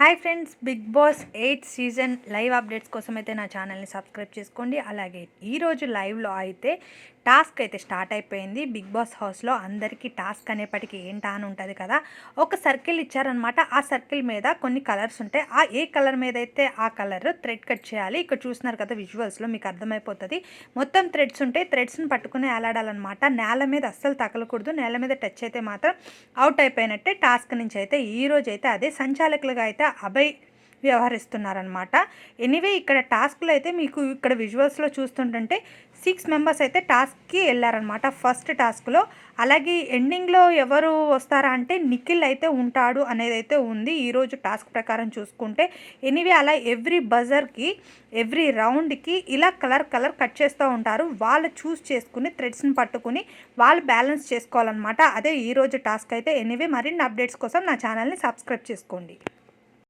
Hi friends Bigg Boss eight season live updates కోసం అయితే నా ఛానల్ని సబ్స్క్రైబ్ చేసుకోండి. అలాగే ఈరోజు లైవ్లో అయితే టాస్క్ అయితే స్టార్ట్ అయిపోయింది. బిగ్ బాస్ హౌస్లో అందరికీ టాస్క్ అనేప్పటికీ ఏంటా అని ఉంటుంది కదా ఒక సర్కిల్ ఇచ్చారనమాట ఆ సర్కిల్ మీద కొన్ని కలర్స్ ఉంటాయి. ఆ ఏ కలర్ మీద అయితే ఆ కలర్ థ్రెడ్ కట్ చేయాలి? ఇక్కడ చూస్తున్నారు కదా విజువల్స్లో మీకు అర్థమైపోతుంది. మొత్తం థ్రెడ్స్ ఉంటాయి థ్రెడ్స్ని పట్టుకుని వేలాడాలన్నమాట నేల మీద అస్సలు తగలకూడదు. నేల మీద టచ్ అయితే మాత్రం అవుట్ అయిపోయినట్టే టాస్క్ నుంచి అయితే ఈ రోజు అయితే అదే సంచాలకులుగా అయితే అభయ్ వ్యవహరిస్తున్నారనమాట ఎనీవే ఇక్కడ టాస్క్లు అయితే మీకు ఇక్కడ విజువల్స్లో చూస్తుంటుంటే సిక్స్ మెంబర్స్ అయితే టాస్క్కి వెళ్ళారనమాట ఫస్ట్ టాస్క్లో. అలాగే ఎండింగ్లో ఎవరు వస్తారా అంటే నిఖిల్ అయితే ఉంటాడు అనేది అయితే ఉంది ఈరోజు టాస్క్ ప్రకారం చూసుకుంటే. ఎనీవే అలా ఎవ్రీ బజర్కి ఎవ్రీ రౌండ్కి ఇలా కలర్ కలర్ కట్ చేస్తూ ఉంటారు. వాళ్ళు చూస్ చేసుకుని థ్రెడ్స్ని పట్టుకుని వాళ్ళు బ్యాలెన్స్ చేసుకోవాలన్నమాట. అదే ఈరోజు టాస్క్ అయితే. ఎనీవే మరిన్ని అప్డేట్స్ కోసం నా ఛానల్ని సబ్స్క్రైబ్ చేసుకోండి.